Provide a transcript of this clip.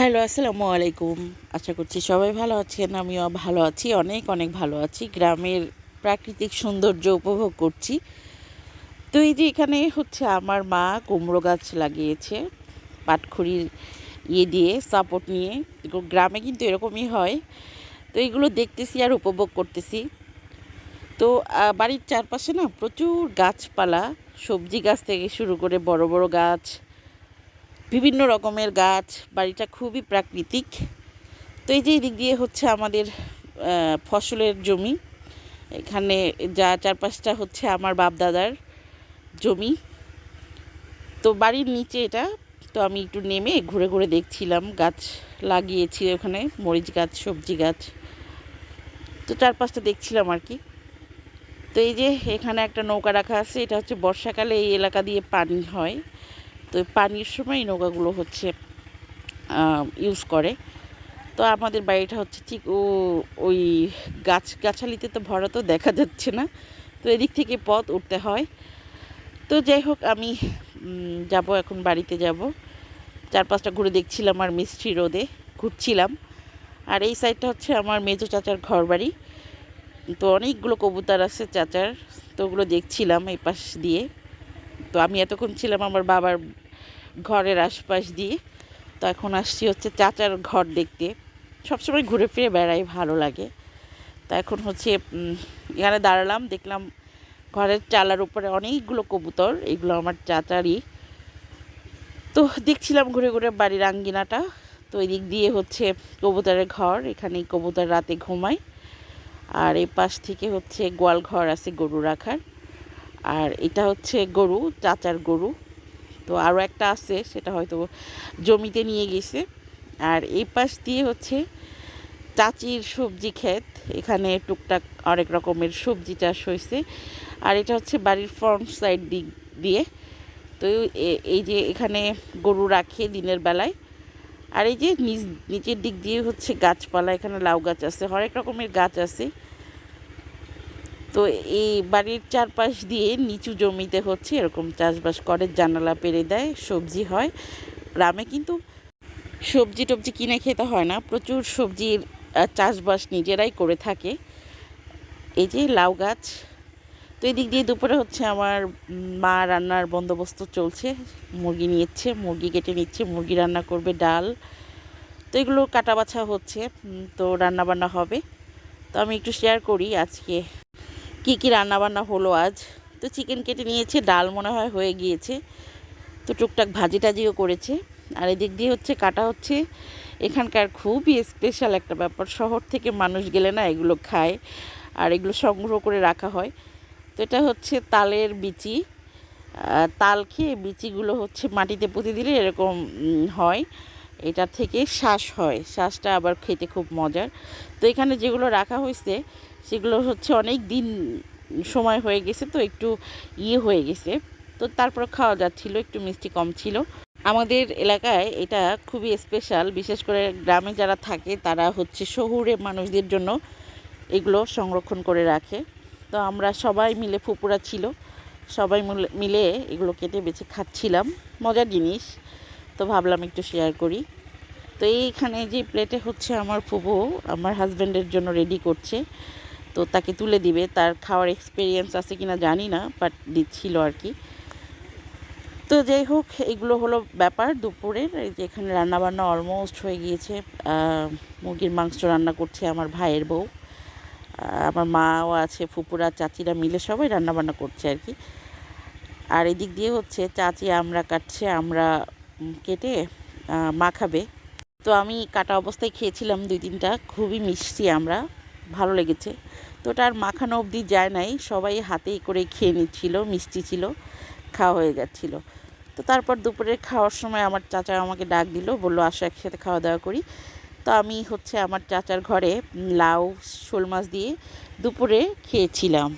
Hello, আসসালামু আলাইকুম। আশা করছি সবাই ভালো আছেন, আমিও ভালো আছি, অনেক অনেক ভালো আছি। গ্রামের প্রাকৃতিক সৌন্দর্য উপভোগ করছি। তো এই যে এখানে হচ্ছে আমার মা কুমড়ো গাছ লাগিয়েছে, পাটখড়ির ইয়ে দিয়ে সাপোর্ট নিয়ে। গ্রামে কিন্তু এরকমই হয়। তো এগুলো দেখতেছি আর উপভোগ করতেছি। তো বাড়ির চারপাশে না প্রচুর গাছপালা, সবজি গাছ থেকে শুরু করে বড় বড় গাছ বিভিন্ন রকমের গাছ, বাড়িটা খুবই প্রাকৃতিক। তো এই যে দিক দিয়ে হচ্ছে আমাদের ফসলের জমি। এখানে যা চারপাশটা হচ্ছে আমার বাপ দাদার জমি। তো বাড়ির নিচে এটা, তো আমি একটু নেমে ঘুরে ঘুরে দেখছিলাম। গাছ লাগিয়েছি ওখানে, মরিচ গাছ, সবজি গাছ। তো চারপাশটা দেখছিলাম আর কি। তো এই যে এখানে একটা নৌকা রাখা আছে, এটা হচ্ছে বর্ষাকালে এই এলাকা দিয়ে পানি হয়। তো পানির সময় নৌকাগুলো হচ্ছে ইউজ করে। তো আমাদের বাড়িটা হচ্ছে ঠিক ও, ওই গাছ, গাছালিতে তো ভরা তো দেখা যাচ্ছে না। তো এদিক থেকে পথ উঠতে হয়। তো যাই হোক, আমি যাব, এখন বাড়িতে যাব। চার পাঁচটা ঘুরে দেখছিলাম আর মিষ্টি রোদে ঘুরছিলাম। আর এই সাইডটা হচ্ছে আমার মেজো চাচার ঘর বাড়ি তো অনেকগুলো কবুতর আছে চাচার, তো ওগুলো দেখছিলাম এই পাশ দিয়ে। তো আমি এতক্ষণ ছিলাম আমার বাবার ঘরের আশপাশ দিয়ে। তো এখন আসছি হচ্ছে চাচার ঘর দেখতে। সবসময় ঘুরে ফিরে বেড়াই, ভালো লাগে। তা এখন হচ্ছে এখানে দাঁড়ালাম, দেখলাম ঘরের চালার উপরে অনেকগুলো কবুতর, এগুলো আমার চাচারই। তো দেখছিলাম ঘুরে ঘুরে বাড়ির আঙ্গিনাটা। তো এই দিক দিয়ে হচ্ছে কবুতরের ঘর, এখানেই কবুতর রাতে ঘুমায়। আর এই পাশ থেকে হচ্ছে গোয়াল ঘর আছে গরু রাখার। আর এটা হচ্ছে গরু, চাচার গরু। তো আরও একটা আছে, সেটা হয়তো জমিতে নিয়ে গেছে। আর এই পাশ দিয়ে হচ্ছে চাচির সবজি ক্ষেত। এখানে টুকটাক অনেক রকমের সবজি চাষ হয়েছে। আর এটা হচ্ছে বাড়ির ফ্রন্ট সাইড দিক দিয়ে। তো এই যে এখানে গরু রাখে দিনের বেলায়। আর এই যে নিচ নিচের দিক দিয়ে হচ্ছে গাছপালা, এখানে লাউ গাছ আছে, হরেক রকমের গাছ আছে। তো এই বাড়ির চারপাশ দিয়ে নিচু জমিতে হচ্ছে এরকম চাষবাস করে, জানালা পেরে দেয়, সবজি হয়। গ্রামে কিন্তু সবজি টবজি কিনে খেতে হয় না, প্রচুর সবজির চাষবাস নিজেরাই করে থাকে। এই যে লাউ গাছ, তো এদিক দিয়ে দুপুরে হচ্ছে আমার মা রান্নার বন্দোবস্ত চলছে। মুরগি নিচ্ছে, মুরগি কেটে নিচ্ছে, মুরগি রান্না করবে ডাল। তো এগুলো কাটা বাছা হচ্ছে তো রান্না বান্না হবে। তো আমি একটু শেয়ার করি আজকে। কি কি রান্না বান্না হলো আজ? তো চিকেন কেটে নিয়েছে, ডাল মনে হয় হয়ে গিয়েছে। তো টুকটাক ভাজি টাজিও করেছে। আর এদিক দিয়ে হচ্ছে কাটা হচ্ছে এখানকার খুবই স্পেশাল একটা ব্যাপার। শহর থেকে মানুষ গেলে না এগুলো খায় আর এগুলো সংগ্রহ করে রাখা হয়। তো এটা হচ্ছে তালের বিচি। তাল খেয়ে বিচিগুলো হচ্ছে মাটিতে পুঁতে দিলে এরকম হয়। এটা থেকে শ্বাস হয়। শ্বাসটা আবার খেতে খুব মজার। তো এখানে যেগুলো রাখা হয়েছে সেগুলো হচ্ছে অনেক দিন সময় হয়ে গেছে, তো একটু ইয়ে হয়ে গেছে। তো তারপর খাওয়া যাচ্ছিল, একটু মিষ্টি কম ছিল। আমাদের এলাকায় এটা খুবই স্পেশাল বিশেষ করে গ্রামে যারা থাকে, তারা হচ্ছে শহুরে মানুষদের জন্য এগুলো সংরক্ষণ করে রাখে। তো আমরা সবাই মিলে ফুপুরা ছিল, সবাই মিলে- এগুলো কেটে বেছে খাচ্ছিলাম। মজার জিনিস। তো ভাবলাম একটু শেয়ার করি। তো এইখানে যে প্লেটে হচ্ছে আমার ফুপু আমার হাজব্যান্ডের জন্য রেডি করছে। তো তাকে তুলে দিবে, তার খাওয়ার এক্সপিরিয়েন্স আছে কিনা জানি না বাট দিচ্ছিল আর কি। তো যাই হোক, এগুলো হলো ব্যাপার দুপুরের। এই যে এখানে রান্নাবান্না অলমোস্ট হয়ে গিয়েছে। মুরগির মাংস রান্না করছে আমার ভাইয়ের বউ। আমার মাও আছে, ফুপুরা, চাচিরা মিলে সবাই রান্নাবান্না করছে আর কি। আর এদিক দিয়ে হচ্ছে, চাচি, আমরা কাটছে, আমরা কেটে মাখাবে। তো আমি কাটা অবস্থায় খেয়েছিলাম দুই তিনটা, খুবই মিষ্টি আমরা, ভালো লেগেছে। তো ওটা আর মাখানো অবধি যায় নাই, সবাই হাতেই করে খেয়ে নিচ্ছিল, মিষ্টি ছিল, খাওয়া হয়ে যাচ্ছিল। তো তারপর দুপুরে খাওয়ার সময় আমার চাচা আমাকে ডাক দিল, বলল, আসো একসাথে খাওয়া দাওয়া করি। তো আমি হচ্ছে আমার চাচার ঘরে লাউ, শোল মাছ দিয়ে দুপুরে খেয়েছিলাম।